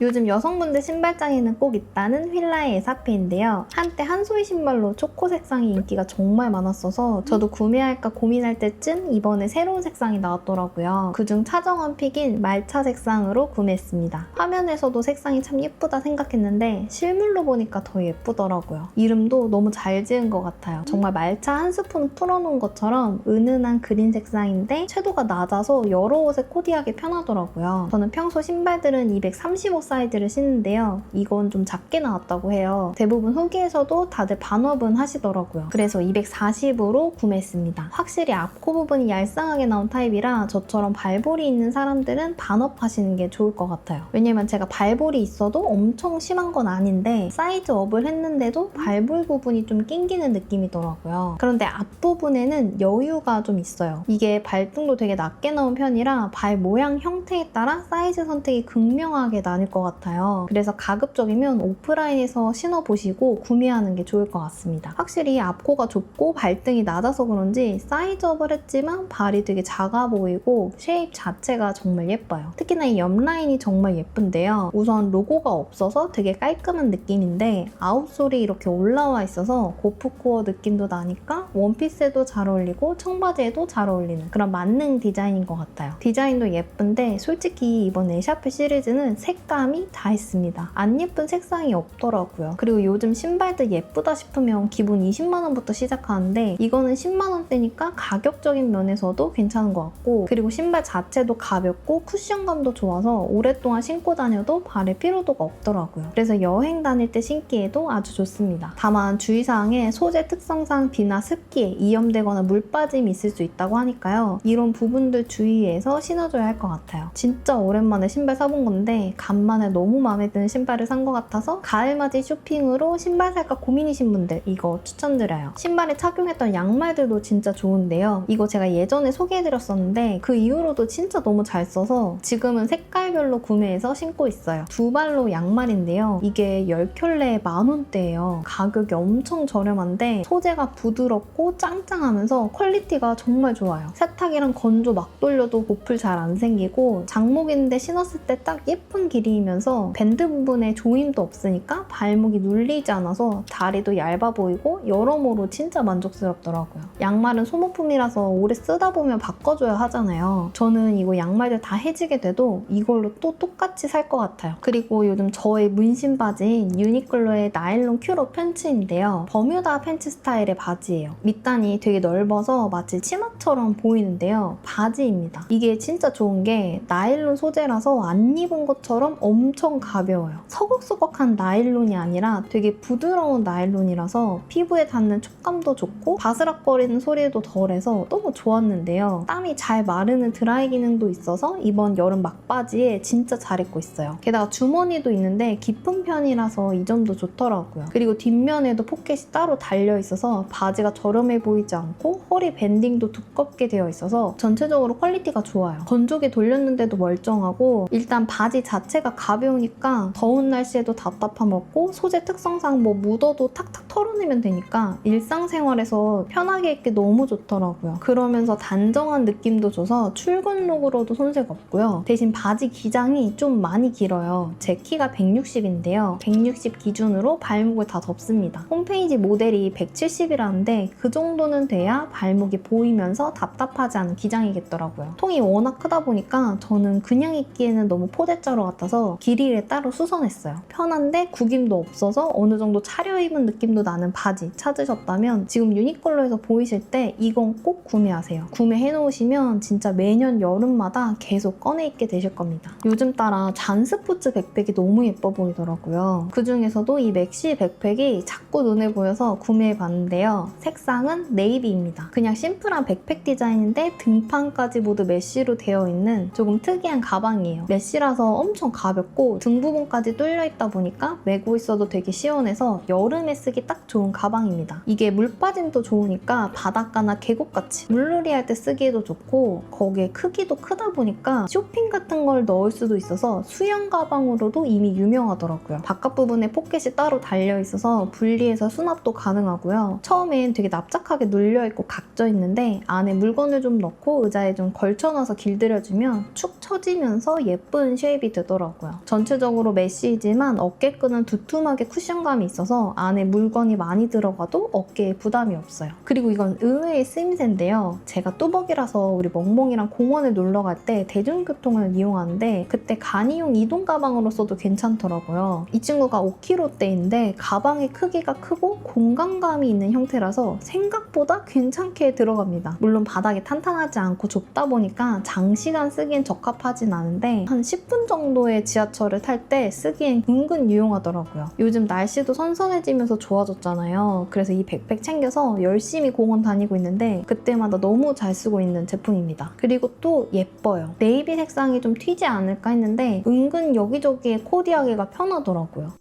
요즘 여성분들 신발장에는 꼭 있다는 휠라의 에사피인데요. 한때 한소희 신발로 초코 색상이 인기가 정말 많았어서 저도 구매할까 고민할 때쯤 이번에 새로운 색상이 나왔더라고요. 그중 차정원 픽인 말차 색상으로 구매했습니다. 화면에서도 색상이 참 예쁘다 생각했는데 실물로 보니까 더 예쁘더라고요. 이름도 너무 잘 지은 것 같아요. 정말 말차 한 스푼 풀어놓은 것처럼 은은한 그린 색상인데 채도가 낮아서 여러 옷에 코디하기 편하더라고요. 저는 평소 신발들은 235 사이즈를 신는데요. 이건 좀 작게 나왔다고 해요. 대부분 후기에서도 다들 반업은 하시더라고요. 그래서 240으로 구매했습니다. 확실히 앞코 부분이 얄쌍하게 나온 타입이라 저처럼 발볼이 있는 사람들은 반업하시는 게 좋을 것 같아요. 왜냐면 제가 발볼이 있어도 엄청 심한 건 아닌데 사이즈 업을 했는데도 발볼 부분이 좀 낑기는 느낌이더라고요. 그런데 앞부분에는 여유가 좀 있어요. 이게 발등도 되게 낮게 나온 편이라 발 모양 형태에 따라 사이즈 선택이 극명하게 나뉠 것 같아요. 그래서 가급적이면 오프라인에서 신어보시고 구매하는 게 좋을 것 같습니다. 확실히 앞코가 좁고 발등이 낮아서 그런지 사이즈업을 했지만 발이 되게 작아 보이고 쉐입 자체가 정말 예뻐요. 특히나 이 옆 라인이 정말 예쁜데요. 우선 로고가 없어서 되게 깔끔한 느낌인데 아웃솔이 이렇게 올라와 있어서 고프코어 느낌도 나니까 원피스에도 잘 어울리고 청바지에도 잘 어울리는 그런 만능 디자인인 것 같아요. 디자인도 예쁜데 솔직히 이번 에샤프 시리즈는 색감 이 다 있습니다. 안 예쁜 색상이 없더라고요. 그리고 요즘 신발들 예쁘다 싶으면 기본 20만 원부터 시작하는데 이거는 10만 원대니까 가격적인 면에서도 괜찮은 것 같고 그리고 신발 자체도 가볍고 쿠션감도 좋아서 오랫동안 신고 다녀도 발에 피로도가 없더라고요. 그래서 여행 다닐 때 신기에도 아주 좋습니다. 다만 주의사항에 소재 특성상 비나 습기에 이염되거나 물 빠짐이 있을 수 있다고 하니까요. 이런 부분들 주의해서 신어줘야 할 것 같아요. 진짜 오랜만에 신발 사본 건데 간만 에 너무 마음에 드는 신발을 산 것 같아서 가을맞이 쇼핑으로 신발 살까 고민이신 분들 이거 추천드려요. 신발에 착용했던 양말들도 진짜 좋은데요. 이거 제가 예전에 소개해드렸었는데 그 이후로도 진짜 너무 잘 써서 지금은 색깔별로 구매해서 신고 있어요. 두 발로 양말인데요. 이게 10켤레에 만원대예요. 가격이 엄청 저렴한데 소재가 부드럽고 짱짱하면서 퀄리티가 정말 좋아요. 세탁이랑 건조 막 돌려도 보풀 잘 안 생기고 장목인데 신었을 때 딱 예쁜 길이 이면서 밴드 부분에 조임도 없으니까 발목이 눌리지 않아서 다리도 얇아 보이고 여러모로 진짜 만족스럽더라고요. 양말은 소모품이라서 오래 쓰다 보면 바꿔줘야 하잖아요. 저는 이거 양말들 다 해지게 돼도 이걸로 또 똑같이 살 것 같아요. 그리고 요즘 저의 문신 바지인 유니클로의 나일론 큐로 팬츠인데요. 버뮤다 팬츠 스타일의 바지예요. 밑단이 되게 넓어서 마치 치마처럼 보이는데요. 바지입니다. 이게 진짜 좋은 게 나일론 소재라서 안 입은 것처럼 엄청 가벼워요. 서걱서걱한 나일론이 아니라 되게 부드러운 나일론이라서 피부에 닿는 촉감도 좋고 바스락거리는 소리도 덜해서 너무 좋았는데요. 땀이 잘 마르는 드라이 기능도 있어서 이번 여름 막바지에 진짜 잘 입고 있어요. 게다가 주머니도 있는데 깊은 편이라서 이 점도 좋더라고요. 그리고 뒷면에도 포켓이 따로 달려 있어서 바지가 저렴해 보이지 않고 허리 밴딩도 두껍게 되어 있어서 전체적으로 퀄리티가 좋아요. 건조기 돌렸는데도 멀쩡하고 일단 바지 자체가 가벼우니까 더운 날씨에도 답답함 없고 소재 특성상 뭐 묻어도 탁탁 털어내면 되니까 일상생활에서 편하게 입기 너무 좋더라고요. 그러면서 단정한 느낌도 줘서 출근룩으로도 손색 없고요. 대신 바지 기장이 좀 많이 길어요. 제 키가 160인데요. 160 기준으로 발목을 다 덮습니다. 홈페이지 모델이 170이라는데 그 정도는 돼야 발목이 보이면서 답답하지 않은 기장이겠더라고요. 통이 워낙 크다 보니까 저는 그냥 입기에는 너무 포대자루 같아서 길이를 따로 수선했어요. 편한데 구김도 없어서 어느 정도 차려입은 느낌도 나는 바지 찾으셨다면 지금 유니클로에서 보이실 때 이건 꼭 구매하세요. 구매해 놓으시면 진짜 매년 여름마다 계속 꺼내 입게 되실 겁니다. 요즘 따라 잔 스포츠 백팩이 너무 예뻐 보이더라고요. 그 중에서도 이 맥시 백팩이 자꾸 눈에 보여서 구매해 봤는데요. 색상은 네이비입니다. 그냥 심플한 백팩 디자인인데 등판까지 모두 메쉬로 되어 있는 조금 특이한 가방이에요. 메쉬라서 엄청 가볍고 등 부분까지 뚫려 있다 보니까 메고 있어도 되게 시원해서 여름에 쓰기 딱 좋은 가방입니다. 이게 물 빠짐도 좋으니까 바닷가나 계곡같이 물놀이 할 때 쓰기에도 좋고 거기에 크기도 크다 보니까 쇼핑 같은 걸 넣을 수도 있어서 수영 가방으로도 이미 유명하더라고요. 바깥 부분에 포켓이 따로 달려 있어서 분리해서 수납도 가능하고요. 처음엔 되게 납작하게 눌려 있고 각져 있는데 안에 물건을 좀 넣고 의자에 좀 걸쳐놔서 길들여주면 축 처지면서 예쁜 쉐입이 되더라고요. 전체적으로 메쉬이지만 어깨끈은 두툼하게 쿠션감이 있어서 안에 물 건이 많이 들어가도 어깨에 부담이 없어요. 그리고 이건 의외의 쓰임새인데요. 제가 뚜벅이라서 우리 멍멍이랑 공원에 놀러 갈 때 대중교통을 이용하는데 그때 간이용 이동 가방으로서도 괜찮더라고요. 이 친구가 5kg대인데 가방의 크기가 크고 공간감이 있는 형태라서 생각보다 괜찮게 들어갑니다. 물론 바닥이 탄탄하지 않고 좁다 보니까 장시간 쓰기엔 적합하진 않은데 한 10분 정도의 지하철을 탈 때 쓰기엔 은근 유용하더라고요. 요즘 날씨도 선선해지면서 좋아졌잖아요. 그래서 이 백팩 챙겨서 열심히 공원 다니고 있는데 그때마다 너무 잘 쓰고 있는 제품입니다. 그리고 또 예뻐요. 네이비 색상이 좀 튀지 않을까 했는데 은근 여기저기에 코디하기가 편하더라고요.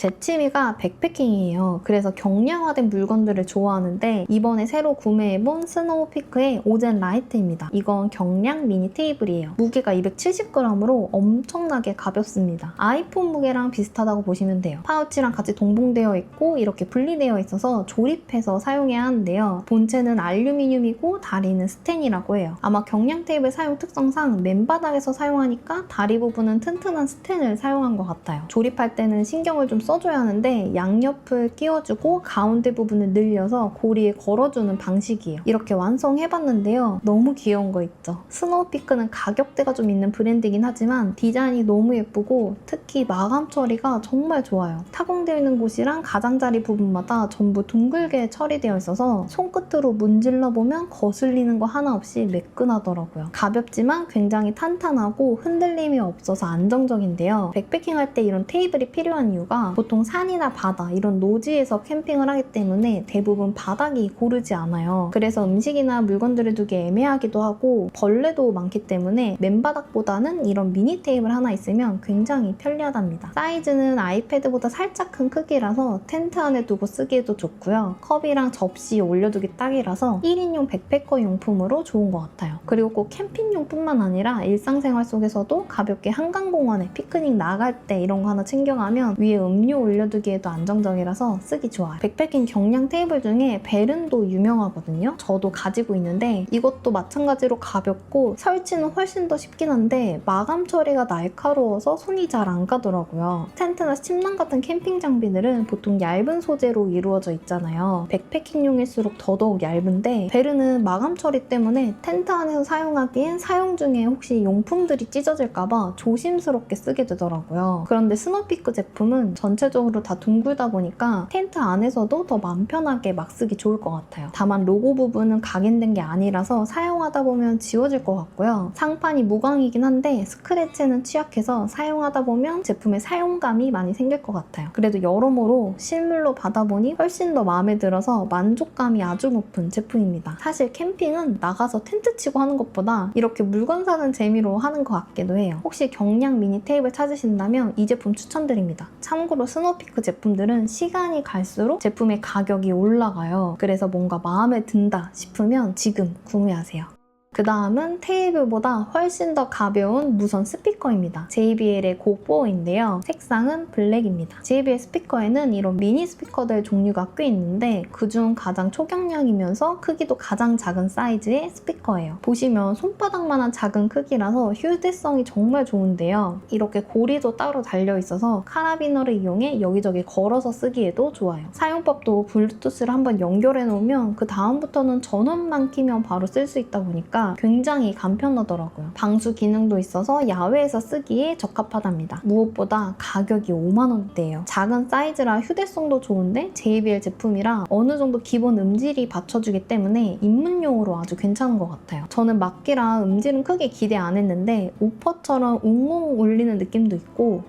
제 취미가 백패킹이에요. 그래서 경량화된 물건들을 좋아하는데 이번에 새로 구매해본 스노우피크의 오젠 라이트입니다. 이건 경량 미니 테이블이에요. 무게가 270g으로 엄청나게 가볍습니다. 아이폰 무게랑 비슷하다고 보시면 돼요. 파우치랑 같이 동봉되어 있고 이렇게 분리되어 있어서 조립해서 사용해야 하는데요. 본체는 알루미늄이고 다리는 스텐이라고 해요. 아마 경량 테이블 사용 특성상 맨바닥에서 사용하니까 다리 부분은 튼튼한 스텐을 사용한 것 같아요. 조립할 때는 신경을 좀 써 줘야 하는데 양옆을 끼워주고 가운데 부분을 늘려서 고리에 걸어주는 방식이에요. 이렇게 완성해봤는데요. 너무 귀여운 거 있죠? 스노우피크는 가격대가 좀 있는 브랜드이긴 하지만 디자인이 너무 예쁘고 특히 마감 처리가 정말 좋아요. 타공되어 있는 곳이랑 가장자리 부분마다 전부 둥글게 처리되어 있어서 손끝으로 문질러 보면 거슬리는 거 하나 없이 매끈하더라고요. 가볍지만 굉장히 탄탄하고 흔들림이 없어서 안정적인데요. 백패킹 할 때 이런 테이블이 필요한 이유가 보통 산이나 바다 이런 노지에서 캠핑을 하기 때문에 대부분 바닥이 고르지 않아요. 그래서 음식이나 물건들을 두기 애매하기도 하고 벌레도 많기 때문에 맨바닥보다는 이런 미니 테이블 하나 있으면 굉장히 편리하답니다. 사이즈는 아이패드보다 살짝 큰 크기라서 텐트 안에 두고 쓰기에도 좋고요. 컵이랑 접시 올려두기 딱이라서 1인용 백패커 용품으로 좋은 것 같아요. 그리고 꼭 캠핑용뿐만 아니라 일상생활 속에서도 가볍게 한강공원에 피크닉 나갈 때 이런 거 하나 챙겨가면 위에 음료 올려두기에도 안정적이라서 쓰기 좋아요. 백패킹 경량 테이블 중에 베른도 유명하거든요. 저도 가지고 있는데 이것도 마찬가지로 가볍고 설치는 훨씬 더 쉽긴 한데 마감 처리가 날카로워서 손이 잘 안 가더라고요. 텐트나 침낭 같은 캠핑 장비들은 보통 얇은 소재로 이루어져 있잖아요. 백패킹용일수록 더더욱 얇은데 베르는 마감 처리 때문에 텐트 안에서 사용하기엔 사용 중에 혹시 용품들이 찢어질까봐 조심스럽게 쓰게 되더라고요. 그런데 스노피크 제품은 전 체적으로 다 둥글다 보니까 텐트 안에서도 더 마음 편하게 막 쓰기 좋을 것 같아요. 다만 로고 부분은 각인된 게 아니라서 사용하다 보면 지워질 것 같고요. 상판이 무광이긴 한데 스크래치는 취약해서 사용하다 보면 제품의 사용감이 많이 생길 것 같아요. 그래도 여러모로 실물로 받아보니 훨씬 더 마음에 들어서 만족감이 아주 높은 제품입니다. 사실 캠핑은 나가서 텐트 치고 하는 것보다 이렇게 물건 사는 재미로 하는 것 같기도 해요. 혹시 경량 미니 테이블 찾으신다면 이 제품 추천드립니다. 참고로 스노피크 제품들은 시간이 갈수록 제품의 가격이 올라가요. 그래서 뭔가 마음에 든다 싶으면 지금 구매하세요. 그 다음은 테이블보다 훨씬 더 가벼운 무선 스피커입니다. JBL의 고4인데요. 색상은 블랙입니다. JBL 스피커에는 이런 미니 스피커들 종류가 꽤 있는데 그중 가장 초경량이면서 크기도 가장 작은 사이즈의 스피커예요. 보시면 손바닥만한 작은 크기라서 휴대성이 정말 좋은데요. 이렇게 고리도 따로 달려있어서 카라비너를 이용해 여기저기 걸어서 쓰기에도 좋아요. 사용법도 블루투스를 한번 연결해 놓으면 그 다음부터는 전원만 키면 바로 쓸 수 있다 보니까 굉장히 간편하더라고요. 방수 기능도 있어서 야외에서 쓰기에 적합하답니다. 무엇보다 가격이 5만 원대예요. 작은 사이즈라 휴대성도 좋은데 JBL 제품이라 어느 정도 기본 음질이 받쳐주기 때문에 입문용으로 아주 괜찮은 것 같아요. 저는 막기라 음질은 크게 기대 안 했는데 오퍼처럼 웅웅 울리는 느낌도 있고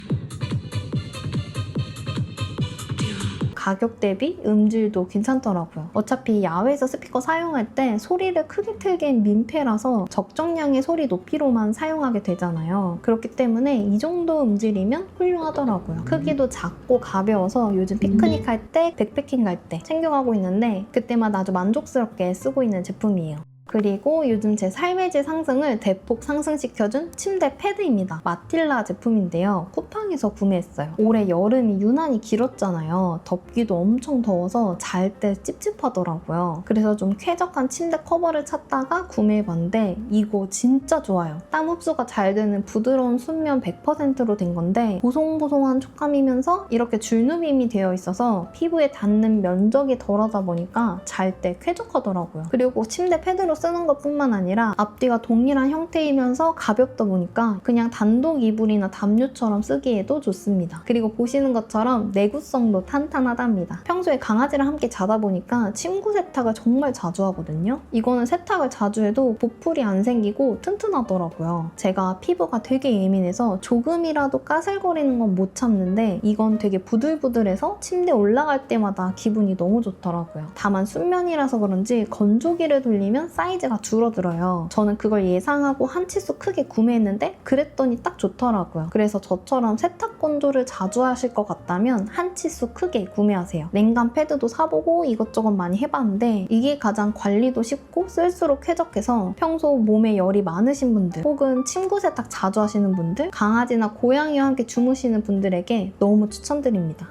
가격 대비 음질도 괜찮더라고요. 어차피 야외에서 스피커 사용할 때 소리를 크게 틀기엔 민폐라서 적정량의 소리 높이로만 사용하게 되잖아요. 그렇기 때문에 이 정도 음질이면 훌륭하더라고요. 크기도 작고 가벼워서 요즘 피크닉 할 때, 백패킹 갈 때 챙겨가고 있는데 그때마다 아주 만족스럽게 쓰고 있는 제품이에요. 그리고 요즘 제 삶의 질 상승을 대폭 상승시켜준 침대 패드입니다. 마틸라 제품인데요. 쿠팡에서 구매했어요. 올해 여름이 유난히 길었잖아요. 덥기도 엄청 더워서 잘 때 찝찝하더라고요. 그래서 좀 쾌적한 침대 커버를 찾다가 구매해봤는데 이거 진짜 좋아요. 땀 흡수가 잘 되는 부드러운 순면 100%로 된 건데 보송보송한 촉감이면서 이렇게 줄누빔이 되어 있어서 피부에 닿는 면적이 덜하다 보니까 잘 때 쾌적하더라고요. 그리고 침대 패드로 쓰는 것 뿐만 아니라 앞뒤가 동일한 형태이면서 가볍다 보니까 그냥 단독 이불이나 담요처럼 쓰기에도 좋습니다. 그리고 보시는 것처럼 내구성도 탄탄하답니다. 평소에 강아지랑 함께 자다 보니까 침구 세탁을 정말 자주 하거든요. 이거는 세탁을 자주 해도 보풀이 안 생기고 튼튼하더라고요. 제가 피부가 되게 예민해서 조금이라도 까슬거리는 건 못 참는데 이건 되게 부들부들해서 침대 올라갈 때마다 기분이 너무 좋더라고요. 다만 순면이라서 그런지 건조기를 돌리면 사이 즈가 줄어들어요. 저는 그걸 예상하고 한 치수 크게 구매했는데 그랬더니 딱 좋더라고요. 그래서 저처럼 세탁 건조를 자주 하실 것 같다면 한 치수 크게 구매하세요. 냉감 패드도 사보고 이것저것 많이 해봤는데 이게 가장 관리도 쉽고 쓸수록 쾌적해서 평소 몸에 열이 많으신 분들 혹은 침구 세탁 자주 하시는 분들 강아지나 고양이와 함께 주무시는 분들에게 너무 추천드립니다.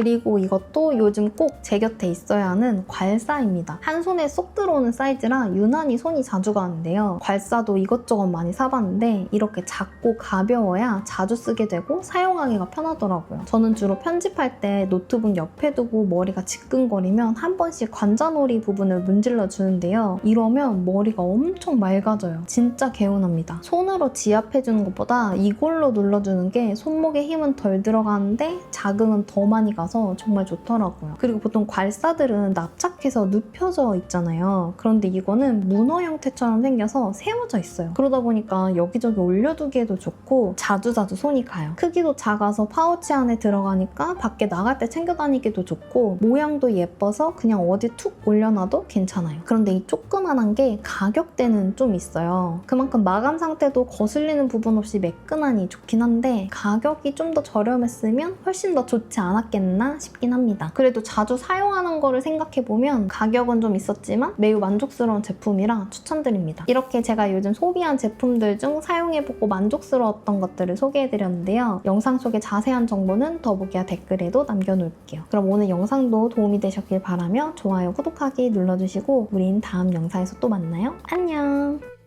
그리고 이것도 요즘 꼭 제 곁에 있어야 하는 괄사입니다. 한 손에 쏙 들어오는 사이즈라 유난히 손이 자주 가는데요. 괄사도 이것저것 많이 사봤는데 이렇게 작고 가벼워야 자주 쓰게 되고 사용하기가 편하더라고요. 저는 주로 편집할 때 노트북 옆에 두고 머리가 지끈거리면 한 번씩 관자놀이 부분을 문질러 주는데요. 이러면 머리가 엄청 맑아져요. 진짜 개운합니다. 손으로 지압해주는 것보다 이걸로 눌러주는 게 손목에 힘은 덜 들어가는데 자극은 더 많이 가서 정말 좋더라고요. 그리고 보통 괄사들은 납작해서 눕혀져 있잖아요. 그런데 이거는 문어 형태처럼 생겨서 세워져 있어요. 그러다 보니까 여기저기 올려두기에도 좋고 자주자주 손이 가요. 크기도 작아서 파우치 안에 들어가니까 밖에 나갈 때 챙겨 다니기도 좋고 모양도 예뻐서 그냥 어디 툭 올려놔도 괜찮아요. 그런데 이 조그만한 게 가격대는 좀 있어요. 그만큼 마감 상태도 거슬리는 부분 없이 매끈하니 좋긴 한데 가격이 좀 더 저렴했으면 훨씬 더 좋지 않았겠나 싶긴 합니다. 그래도 자주 사용하는 거를 생각해보면 가격은 좀 있었지만 매우 만족스러운 제품이라 추천드립니다. 이렇게 제가 요즘 소비한 제품들 중 사용해보고 만족스러웠던 것들을 소개해드렸는데요. 영상 속에 자세한 정보는 더보기와 댓글에도 남겨놓을게요. 그럼 오늘 영상도 도움이 되셨길 바라며 좋아요, 구독하기 눌러주시고 우린 다음 영상에서 또 만나요. 안녕!